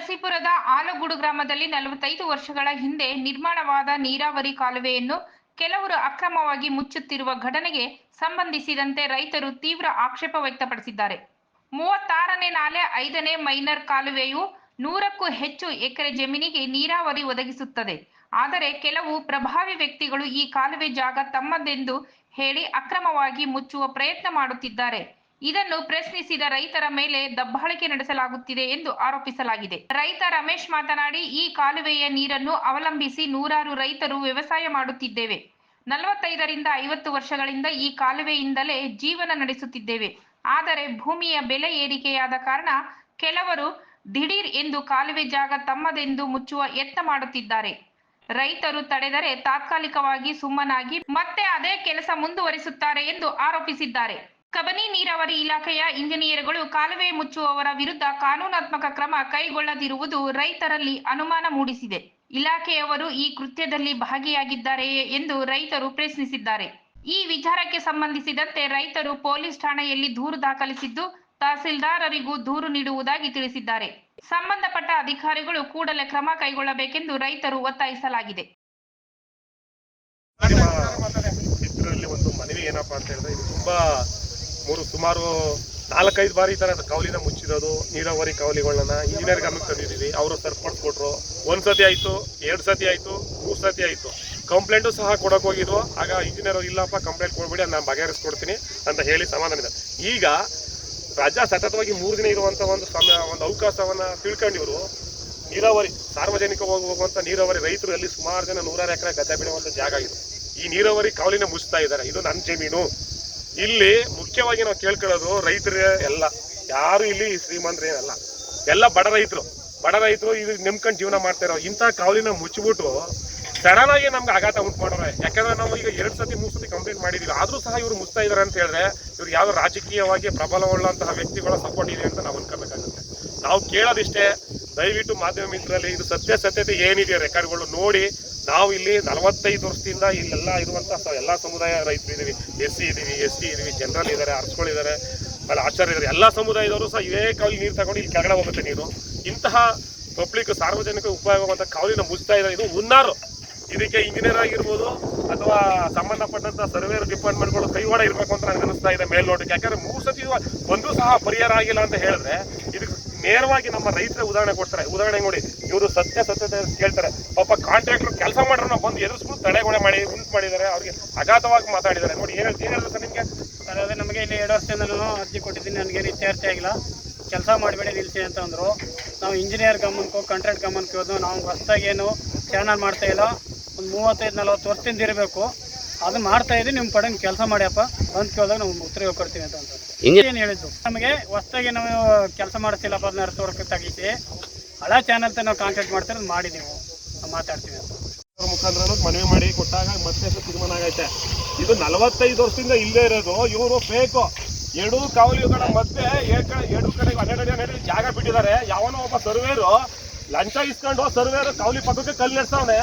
ನರಸೀಪುರದ ಆಲಗೂಡು ಗ್ರಾಮದಲ್ಲಿ ನಲವತ್ತೈದು ವರ್ಷಗಳ ಹಿಂದೆ ನಿರ್ಮಾಣವಾದ ನೀರಾವರಿ ಕಾಲುವೆಯನ್ನು ಕೆಲವರು ಅಕ್ರಮವಾಗಿ ಮುಚ್ಚುತ್ತಿರುವ ಘಟನೆಗೆ ಸಂಬಂಧಿಸಿದಂತೆ ರೈತರು ತೀವ್ರ ಆಕ್ಷೇಪ ವ್ಯಕ್ತಪಡಿಸಿದ್ದಾರೆ. ಮೂವತ್ತಾರನೇ ನಾಲೆ ಐದನೇ ಮೈನರ್ ಕಾಲುವೆಯು ನೂರಕ್ಕೂ ಹೆಚ್ಚು ಎಕರೆ ಜಮೀನಿಗೆ ನೀರಾವರಿ ಒದಗಿಸುತ್ತದೆ. ಆದರೆ ಕೆಲವು ಪ್ರಭಾವಿ ವ್ಯಕ್ತಿಗಳು ಈ ಕಾಲುವೆ ಜಾಗ ತಮ್ಮದೆಂದು ಹೇಳಿ ಅಕ್ರಮವಾಗಿ ಮುಚ್ಚುವ ಪ್ರಯತ್ನ ಮಾಡುತ್ತಿದ್ದಾರೆ. ಇದನ್ನು ಪ್ರಶ್ನಿಸಿದ ರೈತರ ಮೇಲೆ ದಬ್ಬಾಳಿಕೆ ನಡೆಸಲಾಗುತ್ತಿದೆ ಎಂದು ಆರೋಪಿಸಲಾಗಿದೆ. ರೈತ ರಮೇಶ್ ಮಾತನಾಡಿ, ಈ ಕಾಲುವೆಯ ನೀರನ್ನು ಅವಲಂಬಿಸಿ ನೂರಾರು ರೈತರು ವ್ಯವಸಾಯ ಮಾಡುತ್ತಿದ್ದೇವೆ. ನಲವತ್ತೈದರಿಂದ ಐವತ್ತು ವರ್ಷಗಳಿಂದ ಈ ಕಾಲುವೆಯಿಂದಲೇ ಜೀವನ ನಡೆಸುತ್ತಿದ್ದೇವೆ. ಆದರೆ ಭೂಮಿಯ ಬೆಲೆ ಏರಿಕೆಯಾದ ಕಾರಣ ಕೆಲವರು ದಿಢೀರ್ ಎಂದು ಕಾಲುವೆ ಜಾಗ ತಮ್ಮದೆಂದು ಮುಚ್ಚುವ ಯತ್ನ ಮಾಡುತ್ತಿದ್ದಾರೆ. ರೈತರು ತಡೆದರೆ ತಾತ್ಕಾಲಿಕವಾಗಿ ಸುಮ್ಮನಾಗಿ ಮತ್ತೆ ಅದೇ ಕೆಲಸ ಮುಂದುವರಿಸುತ್ತಾರೆ ಎಂದು ಆರೋಪಿಸಿದ್ದಾರೆ. ಕಬನಿ ನೀರಾವರಿ ಇಲಾಖೆಯ ಇಂಜಿನಿಯರ್ಗಳು ಕಾಲುವೆ ಮುಚ್ಚುವವರ ವಿರುದ್ಧ ಕಾನೂನಾತ್ಮಕ ಕ್ರಮ ಕೈಗೊಳ್ಳದಿರುವುದು ರೈತರಲ್ಲಿ ಅನುಮಾನ ಮೂಡಿಸಿದೆ. ಇಲಾಖೆಯವರು ಈ ಕೃತ್ಯದಲ್ಲಿ ಭಾಗಿಯಾಗಿದ್ದಾರೆಯೇ ಎಂದು ರೈತರು ಪ್ರಶ್ನಿಸಿದ್ದಾರೆ. ಈ ವಿಚಾರಕ್ಕೆ ಸಂಬಂಧಿಸಿದಂತೆ ರೈತರು ಪೊಲೀಸ್ ಠಾಣೆಯಲ್ಲಿ ದೂರು ದಾಖಲಿಸಿದ್ದು, ತಹಸೀಲ್ದಾರರಿಗೂ ದೂರು ನೀಡುವುದಾಗಿ ತಿಳಿಸಿದ್ದಾರೆ. ಸಂಬಂಧಪಟ್ಟ ಅಧಿಕಾರಿಗಳು ಕೂಡಲೇ ಕ್ರಮ ಕೈಗೊಳ್ಳಬೇಕೆಂದು ರೈತರು ಒತ್ತಾಯಿಸಲಾಗಿದೆ. ಮನವಿ ಏನಪ್ಪಾ ಅಂತ ಹೇಳಿದ್ರೆ, ಇದು ತುಂಬಾ ಮೂರು ಸುಮಾರು ನಾಲ್ಕೈದು ಬಾರಿ ಈ ತರ ಕಾವಲಿನ ಮುಚ್ಚಿರೋದು, ನೀರಾವರಿ ಕಾವಲಿಗಳನ್ನ ಇಂಜಿನಿಯರ್ ಗಮನಕ್ಕೆ ತಂದಿದ್ದೀವಿ. ಅವರು ಕೊಟ್ರು ಒಂದು ಸತಿ ಆಯ್ತು, ಎರಡು ಸತಿ ಆಯ್ತು, ಮೂರು ಸತಿ ಆಯ್ತು. ಕಂಪ್ಲೇಂಟು ಸಹ ಕೊಡೋಕೆ ಹೋಗಿದ್ವು ಆಗ ಇಂಜಿನಿಯರ್ ಇಲ್ಲಪ್ಪ ಕಂಪ್ಲೇಂಟ್ ಕೊಡ್ಬೇಡಿ ನಾನು ಬಗೆಹರಿಸ್ಕೊಡ್ತೀನಿ ಅಂತ ಹೇಳಿ ಸಮಾಧಾನ ಇದೆ ಈಗ ರಜಾ ಸತತವಾಗಿ ಮೂರು ದಿನ ಇರುವಂತ ಒಂದು ಸಮಯ, ಒಂದು ಅವಕಾಶವನ್ನ ತಿಳ್ಕೊಂಡಿವರು. ನೀರಾವರಿ ಸಾರ್ವಜನಿಕವಾಗಿ ಹೋಗುವಂತ ನೀರಾವರಿ ರೈತರು ಅಲ್ಲಿ ಸುಮಾರು ಜನ ನೂರಾರು ಎಕರೆ ಗದ್ದೆ ಬಿಡುವಂತ ಜಾಗ ಇದು. ಈ ನೀರಾವರಿ ಕಾವಲಿನ ಮುಚ್ತಾ ಇದ್ದಾರೆ. ಇದು ನನ್ನ ಜಮೀನು. ಇಲ್ಲಿ ಮುಖ್ಯವಾಗಿ ನಾವು ಕೇಳ್ಕೊಳ್ಳೋದು ರೈತರೇ ಎಲ್ಲ. ಯಾರು ಇಲ್ಲಿ ಶ್ರೀಮಂತರು ಏನಲ್ಲ. ಎಲ್ಲ ಬಡ ರೈತರು. ಬಡ ರೈತರು ಇದು ನೆಮ್ಕೊಂಡು ಜೀವನ ಮಾಡ್ತಾ ಇಂಥ ಕಾವಲಿನ ಮುಚ್ಚಿಬಿಟ್ಟು ಸಡನ್ ಆಗಿ ನಮ್ಗೆ ಆಘಾತ ಉಂಟು ಮಾಡೋರೆ. ಯಾಕಂದ್ರೆ ನಾವು ಈಗ ಎರಡು ಸತಿ, ಮೂರು ಸತಿ ಕಂಪ್ಲೇಂಟ್ ಮಾಡಿದೀವಿ. ಆದ್ರೂ ಸಹ ಇವರು ಮುಚ್ತಾ ಇದಾರೆ ಅಂತ ಹೇಳಿದ್ರೆ ಇವ್ರು ಯಾವ ರಾಜಕೀಯವಾಗಿ ಪ್ರಬಲವುಳ್ಳಂತಹ ವ್ಯಕ್ತಿಗಳ ಸಪೋರ್ಟ್ ಇದೆ ಅಂತ ನಾವು ಅನ್ಕೋಬೇಕಾಗುತ್ತೆ. ನಾವು ಕೇಳೋದಿಷ್ಟೇ, ದಯವಿಟ್ಟು ಮಾಧ್ಯಮ ಮಿತ್ರರಲ್ಲಿ ಇದು ಸತ್ಯ ಸತ್ಯತೆ ಏನಿದೆ ರೆಕಾರ್ಡ್ಗಳು ನೋಡಿ ನಾವು ಇಲ್ಲಿ ನಲವತ್ತೈದು ವರ್ಷದಿಂದ ಇಲ್ಲೆಲ್ಲ ಇರುವಂಥ ಎಲ್ಲ ಸಮುದಾಯ ರೈತರು ಇದೀವಿ. ಎಸ್ ಸಿ ಇದೀವಿ, ಎಸ್ ಟಿ ಇದೀವಿ, ಜನರಲ್ ಇದ್ದಾರೆ ಅರ್ಸ್ಗಳಿದ್ದಾರೆ ಆಮೇಲೆ ಆಚಾರ್ಯ ಇದ್ದಾರೆ ಎಲ್ಲ ಸಮುದಾಯದವರು ಸಹ ಇದೇ ಕಾವಲಿ ನೀರು ತಗೊಂಡು ಇಲ್ಲಿ ಕೆಳಗಡೆ ಹೋಗುತ್ತೆ ನೀರು. ಇಂತಹ ಪಬ್ಲಿಕ್ ಸಾರ್ವಜನಿಕ ಉಪಯೋಗವಂತ ಕಾವಲಿನ ಮುಚ್ತಾ ಇದ್ದಾರೆ. ಇದು ಹುನ್ನಾರು. ಇದಕ್ಕೆ ಇಂಜಿನಿಯರ್ ಆಗಿರ್ಬೋದು ಅಥವಾ ಸಂಬಂಧಪಟ್ಟಂತ ಸರ್ವೇರ್ ಡಿಪಾರ್ಟ್ಮೆಂಟ್ಗಳು ಕೈವಾಡ ಇರಬೇಕು ಅಂತ ನನಗೆ ಅನಿಸ್ತಾ ಇದೆ ಮೇಲ್ನೋಟಕ್ಕೆ. ಯಾಕಂದ್ರೆ ಮೂರು ಸತಿ ಒಂದು ಸಹ ಪರಿಹಾರ ಆಗಿಲ್ಲ ಅಂತ ಹೇಳಿದ್ರೆ ಇದಕ್ಕೆ ನೇರವಾಗಿ ನಮ್ಮ ರೈತರ ಉದಾಹರಣೆ ಕೊಡ್ತಾರೆ. ಉದಾಹರಣೆ ನೋಡಿ, ಇವರು ಸತ್ಯ ಸತ್ಯತೆ ಕೇಳ್ತಾರೆ. ಪಾಪ ಕಾಂಟ್ರಾಕ್ಟರ್ ಕೆಲಸ ಮಾಡೋಣ ಬಂದು ಎದುರಿಸ್ಬಿಟ್ಟು ತಡೆಗೋಡೆ ಮಾಡಿ ಉಂಟು ಮಾಡಿದ್ದಾರೆ, ಅವ್ರಿಗೆ ಅಗಾಧವಾಗಿ ಮಾತಾಡಿದ್ದಾರೆ. ನೋಡಿ, ಏನು ಹೇಳಿದ್ರೆ ಸರ್ ನಿಮಗೆ? ಸರ್, ಅದೇ ನಮಗೆ ಇಲ್ಲಿ ಎರಡು ವರ್ಷದಿಂದಲೂ ಅರ್ಜಿ ಕೊಟ್ಟಿದ್ದೀನಿ. ನನಗೆ ಇತ್ಯರ್ಥ ಆಗಿಲ್ಲ. ಕೆಲಸ ಮಾಡಬೇಡಿ ನಿಲ್ಲಿಸಿ ಅಂತ ಅಂದರು. ನಾವು ಇಂಜಿನಿಯರ್ ಗಮನಕ್ಕೂ ಕಾಂಟ್ರಾಕ್ಟ್ ಗಮನಕ್ಕೆ ಹೋದ್ವು ನಾವು ಹೊಸ್ದಾಗೇನು ಚಾನಲ್ ಮಾಡ್ತಾ ಇಲ್ಲ. ಒಂದು ಮೂವತ್ತೈದು ನಲ್ವತ್ತು ವರ್ಷದಿಂದ ಇರಬೇಕು. ಅದು ಮಾಡ್ತಾ ಇದ್ದೀವಿ ನಿಮ್ಮ ಪಡೆ ಕೆಲಸ ಮಾಡ್ಯಪ್ಪ ಅಂತ ಕೇಳಿದಾಗ ನಾವು ಉತ್ತರ ಕೊಡ್ತೀನಿ ಅಂತ ಅಂತ ಏನು ಹೇಳಿದ್ದು? ನಮಗೆ ಹೊಸ್ತಾಗಿ ನಾವು ಕೆಲಸ ಮಾಡಿಸ್ತಿಲ್ಲಪ್ಪ ಅದನ್ನ ಅರ್ಥ ವರ್ಕ್ ತೆಗಿಸಿ. ಹಳೆ ಚಾನಲ್ ನಾವು ಕಾಂಟ್ಯಾಕ್ಟ್ ಮಾಡ್ತಾರೆ ಮಾಡಿ ನಾವು. ಮಾತಾಡ್ತೀವಿ ಅಂತ. ಅವ್ರ ಮುಖಾಂತರ ಮನವಿ ಮಾಡಿ ಕೊಟ್ಟಾಗ ಮತ್ತೆ ತೀರ್ಮಾನ ಆಗೈತೆ. ಇದು ನಲವತ್ತೈದು ವರ್ಷದಿಂದ ಇಲ್ಲದೆ ಇರೋದು ಇವರು ಫೇಕು ಎರಡು ಕಾವಲಿಗಳ ಮಧ್ಯೆ ಏಕ- ಎರಡು ಕಡೆ ಹನ್ನೆರಡು ಹನ್ನೆರಡು ಜಾಗ ಬಿಟ್ಟಿದ್ದಾರೆ. ಯಾವನೋ ಒಬ್ಬ ಸರ್ವೇರು ಲಂಚ ಇಸ್ಕೊಂಡು ಸರ್ವೇರ್ ಕಾವಲಿ ಪಕ್ಕಕ್ಕೆ ಕಲ್ಲು ನೆಡ್ಸವನೆ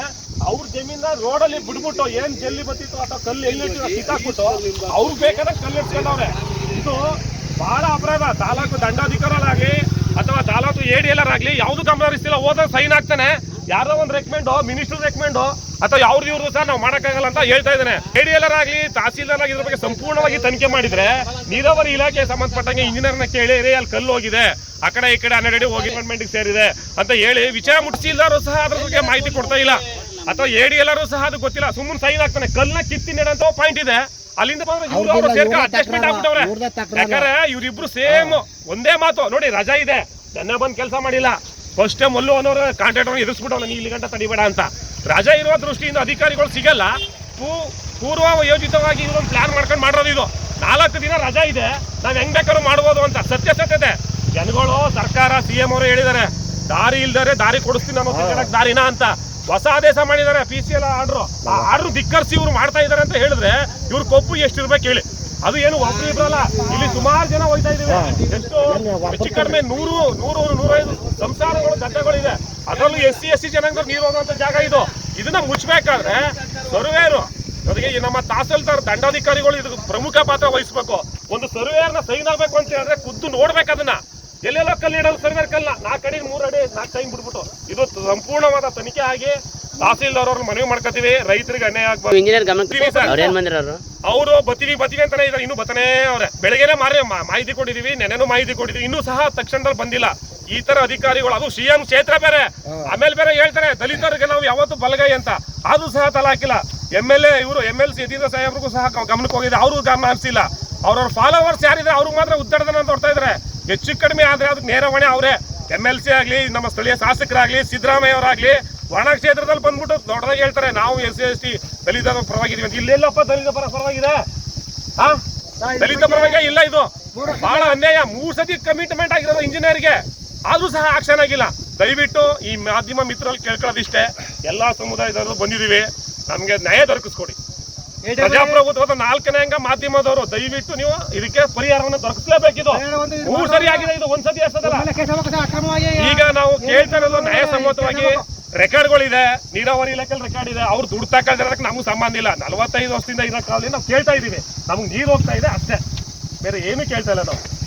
ಅವ್ರ ಜಮೀನ ರೋಡಲ್ಲಿ ಬಿಡ್ಬಿಟ್ಟು ಏನ್ ಜಲ್ಲಿ ಬತ್ತಿತ್ತು ಅಥವಾ ಕಲ್ಲು ಎಲ್ಲಿ ಕಿತ್ತಾಕ್ಬಿಟ್ಟು ಅವ್ರು ಬೇಕಾದ್ರೆ ಕಲ್ಲು ನೆಡ್ಸ್ಕೊಂಡವ್ರೆ ಇದು ಬಹಳ ಅಪರಾಧ. ತಾಲೂಕು ದಂಡಾಧಿಕಾರರಾಗ್ಲಿ ಅಥವಾ ತಾಲೂಕು ಎಡಿಎಲ್ಆರ್ ಆಗ್ಲಿ, ಯಾವ್ದು ಗಮನ ಹರಿಸ್ತಿಲ್ಲ. ಹೋದಾಗ ಸೈನ್ ಆಗ್ತಾನೆ ಯಾರೋ ಒಂದು ರೆಕಮೆಂಡು ಮಿನಿಸ್ಟರ್ ರೆಕಮೆಂಡು ಅಥವಾ ಯಾವ್ದು ಇವ್ರದ್ದು ಸಹ ನಾವು ಮಾಡಕ್ಕಾಗಲ್ಲ ಅಂತ ಹೇಳ್ತಾ ಇದ್ದಾನೆ. ಎಡಿಎಲ್ಆರ್ ಆಗಲಿ ತಹಸೀಲ್ದಾರ್ ಆಗಿ ಇದ್ರ ಬಗ್ಗೆ ಸಂಪೂರ್ಣವಾಗಿ ತನಿಖೆ ಮಾಡಿದ್ರೆ ನೀರಾವರಿ ಇಲಾಖೆ ಸಂಬಂಧಪಟ್ಟಂಗೆ ಇಂಜಿನಿಯರ್ನ ಕೇಳಿ ಏರಿ ಅಲ್ಲಿ ಕಲ್ಲು ಹೋಗಿದೆ. ಆ ಕಡೆ ಈ ಕಡೆ ಹನ್ನೆರಡು ಅಡಿ ಹೋಗಿ ಡಿಪಾರ್ಟ್ಮೆಂಟ್ಗೆ ಸೇರಿದೆ ಅಂತ ಹೇಳಿ ವಿಚಾರ ಮುಟ್ಟಿಸಿಲ್ದಾರು ಸಹ ಅದ್ರ ಬಗ್ಗೆ ಮಾಹಿತಿ ಕೊಡ್ತಾ ಇಲ್ಲ. ಅಥವಾ ಎಡಿಎಲ್ಆರ್ ಸಹ ಅದು ಗೊತ್ತಿಲ್ಲ. ಸುಮ್ಮನೆ ಸೈನ್ ಆಗ್ತಾನೆ. ಕಲ್ನ ಕಿತ್ತಿ ನೆಡಂತ ಪಾಯಿಂಟ್ ಇದೆ. ಅಲ್ಲಿಂದ ಅಡ್ಜಸ್ಟ್ಮೆಂಟ್ ಆಗ್ಬಿಟ್ಟವ್ರೆ. ಯಾಕಂದ್ರೆ ಇವ್ರಿಬ್ರು ಸೇಮ್ ಒಂದೇ ಮಾತು. ನೋಡಿ ರಜಾ ಇದೆ. ಜನ ಬಂದ್ ಕೆಲಸ ಮಾಡಿಲ್ಲ. ಫಸ್ಟ್ ಟೈಮ್ ಮಲ್ಲು ಅನ್ನೋರು ಕಾಂಟ್ರಾಕ್ಟರ್ ಎದುರಿಸ್ಬಿಟ್ಟು ನೀ ಇಲ್ಲಿ ಗಂಟ ತಡಿಬೇಡ ಅಂತ. ರಜಾ ಇರುವ ದೃಷ್ಟಿಯಿಂದ ಅಧಿಕಾರಿಗಳು ಸಿಗಲ್ಲ. ಪೂ- ಪೂರ್ವ ಯೋಜಿತವಾಗಿ ಇವರು ಪ್ಲಾನ್ ಮಾಡ್ಕೊಂಡು ಮಾಡಿರೋದು ಇದು. ನಾಲ್ಕು ದಿನ ರಜಾ ಇದೆ. ನಾವು ಹೆಂಗ್ ಬೇಕಾದ್ರೂ ಮಾಡ್ಬೋದು ಅಂತ. ಸತ್ಯ ಸತ್ಯತೆ. ಜನಗಳು ಸರ್ಕಾರ ಸಿ ಎಂ ಅವರು ಹೇಳಿದ್ದಾರೆ ದಾರಿ ಇಲ್ದರೆ ದಾರಿ ಕೊಡಿಸ್ತೀನಿ ಅನ್ನೋ ಜನಕ್ಕೆ ದಾರಿನ ಅಂತ. ಹೊಸ ಆದೇಶ ಮಾಡಿದ್ದಾರೆ ಪಿ ಸಿ ಎಲ್ ಆರ್ಡ್ರು. ಆ ಆರ್ಡ್ರು ಧಿಕ್ಕರಿಸಿ ಇವ್ರು ಮಾಡ್ತಾ ಇದ್ದಾರೆ ಅಂತ ಹೇಳಿದ್ರೆ ಇವ್ರ ಕೊಬ್ಬು ಎಷ್ಟಿರ್ಬೇಕು ಹೇಳಿ. ಅದು ಏನು ಒಬ್ರು ಇಬ್ರಲ್ಲ. ಇಲ್ಲಿ ಸುಮಾರು ಜನ ಹೋಯ್ತಾ ಇದೀವಿ ಎಷ್ಟು ಹೆಚ್ಚು ಕಡಿಮೆ ನೂರು ನೂರು ನೂರೈದು ಸಂಸಾರಗಳು ಗದ್ದೆಗಳಿದೆ ಅದರಲ್ಲೂ ಎಸ್ ಸಿ ಎಸ್ ಸಿ ಜನಾಂಗ ನೀರು ಹೋಗುವಂತ ಜಾಗ ಇದು. ಇದನ್ನ ಮುಚ್ಚಬೇಕಾದ್ರೆ ಸರ್ವೇರು ಅದಕ್ಕೆ ನಮ್ಮ ತಹಸೀಲ್ದಾರ್ ದಂಡಾಧಿಕಾರಿಗಳು ಇದಕ್ಕೆ ಪ್ರಮುಖ ಪಾತ್ರ ವಹಿಸ್ಬೇಕು. ಒಂದು ಸರ್ವೇರ್ನ ಸೈನ್ ಆಗ್ಬೇಕು ಅಂತ ಹೇಳಿದ್ರೆ ಖುದ್ದು ನೋಡ್ಬೇಕು ಅದನ್ನ. ಎಲ್ಲೆಲ್ಲೋ ಕಲ್ಲಿಡೋದು ಸರ್ವೇರ್ ಸರ್ವೆ ಕಲ್ಲ. ನಾಲ್ಕು ಅಡಿ ಮೂರು ಅಡಿ ನಾಲ್ಕು ಟೈಮ್ ಬಿಟ್ಬಿಟ್ಟು. ಇದು ಸಂಪೂರ್ಣವಾದ ತನಿಖೆ ಆಗಿ ತಹಸೀಲ್ದಾರ್ ಅವ್ರನ್ನ ಮನವಿ ಮಾಡ್ಕೊತೀವಿ ರೈತರಿಗೆ ಅನ್ಯಾಯ ಆಗ್ಬಾರ್ದು. ಇಂಜಿನಿಯರ್ ಬಂದಿರೋರು? ಅವರು ಬತ್ತೀವಿ ಬತ್ತೀವಿ ಅಂತಾನೆ ಇದ್ದಾರೆ ಇನ್ನೂ ಬತ್ತನೆ ಅವ್ರೆ. ಬೆಳಗ್ಗೆನೆ ಮಾರಿ ಮಾಹಿತಿ ಕೊಟ್ಟಿದೀವಿ ನೆನೆನು ಮಾಹಿತಿ ಕೊಟ್ಟಿದೀವಿ ಇನ್ನೂ ಸಹ ತಕ್ಷಣದಲ್ಲಿ ಬಂದಿಲ್ಲ. ಈ ತರ ಅಧಿಕಾರಿಗಳು ಅದು ಸಿಎಂ ಕ್ಷೇತ್ರ ಬೇರೆ. ಆಮೇಲೆ ಬೇರೆ ಹೇಳ್ತಾರೆ ದಲಿತರಿಗೆ ನಾವು ಯಾವತ್ತು ಬಲಗೈ ಅಂತ. ಅದು ಸಹ ತಲೆ ಹಾಕಿಲ್ಲ. ಎಂ ಎಲ್ ಎ ಇವರು ಎಂ ಎಲ್ ಸಿ ಯತೀಂದ್ರ ಸಾಹೇಬ್ರಿಗೂ ಸಹ ಗಮನಕ್ಕೆ ಹೋಗಿದೆ ಅವರು ಗಮನ ಹರಿಸಿಲ್ಲ. ಅವ್ರವ್ರ ಫಾಲೋವರ್ಸ್ ಯಾರಿದ್ರೆ ಅವ್ರಿಗೆ ಮಾತ್ರ ಉದ್ದಾಡದನ ಅಂತ ನೋಡ್ತಾ ಇದ್ದಾರೆ ಹೆಚ್ಚು ಕಡಿಮೆ ಆದ್ರೆ ಅದಕ್ಕೆ ನೇರವಣೆ ಅವರೇ. ಎಂ ಎಲ್ ಸಿ ಆಗ್ಲಿ ನಮ್ಮ ಸ್ಥಳೀಯ ಶಾಸಕರಾಗ್ಲಿ ಸಿದ್ದರಾಮಯ್ಯ ಅವರಾಗ್ಲಿ ಒಣ ಕ್ಷೇತ್ರದಲ್ಲಿ ಬಂದ್ಬಿಟ್ಟು ದೊಡ್ಡದಾಗಿ ಹೇಳ್ತಾರೆ ನಾವು ಎಸ್ ಸಿ ಎಸ್ ಟಿ ದಲಿತ ಪರವಾಗಿದ್ದೀವಿ ಅಂತ. ಇಲ್ಲೆಲ್ಲಪ್ಪ ದಲಿತ ಪರ ಪರವಾಗಿದೆ? ಹಾ? ದಲಿತ ಪರವಾಗಿ ಇಲ್ಲ ಇದು. ಬಹಳ ಅನ್ಯಾಯ. ಮೂರ್ ಸತಿ ಕಮಿಟ್ಮೆಂಟ್ ಆಗಿರೋದು ಇಂಜಿನಿಯರ್ಗೆ ಆದ್ರೂ ಸಹ ಆಕ್ಷನ್ ಆಗಿಲ್ಲ. ದಯವಿಟ್ಟು ಈ ಮಾಧ್ಯಮ ಮಿತ್ರರಲ್ಲಿ ಕೇಳ್ಕೊಳ್ಳೋದಿಷ್ಟೇ. ಎಲ್ಲಾ ಸಮುದಾಯದವರು ಬಂದಿದ್ದೀವಿ. ನಮ್ಗೆ ನ್ಯಾಯ ದೊರಕಿಸ್ಕೊಡಿ. ಪ್ರಜಾಪ್ರಭುತ್ವದ ನಾಲ್ಕನೇ ಅಂಗ ಮಾಧ್ಯಮದವರು ದಯವಿಟ್ಟು ನೀವು ಇದಕ್ಕೆ ಪರಿಹಾರವನ್ನು ದೊರಕಿಸಲೇಬೇಕಿದು. ಮೂರ್ ಸರಿ ಆಗಿದೆ ಇದು ಒಂದ್ಸತಿ ಈಗ ನಾವು ಕೇಳ್ತಾ ಇರೋದು ನ್ಯಾಯಸಮ್ಮತವಾಗಿ ರೆಕಾರ್ಡ್ಗಳಿದೆ, ನೀರಾವರಿ ಇಲಾಖೆ ರೆಕಾರ್ಡ್ ಇದೆ, ಅವ್ರು ದುಡ್ಡು ತಗೊಳ್ದಿರೋದಕ್ಕೆ ನಮ್ಗೆ ಸಂಬಂಧ ಇಲ್ಲ. ನಲವತ್ತೈದು ವರ್ಷದಿಂದ ಇರೋ ಕಾಲದಲ್ಲಿ ನಾವು ಕೇಳ್ತಾ ಇದ್ದೀವಿ. ನಮ್ಗೆ ನೀರು ಹೋಗ್ತಾ ಇದೆ ಅಷ್ಟೇ. ಬೇರೆ ಏನು ಕೇಳ್ತಾ ಇಲ್ಲ ನಾವು.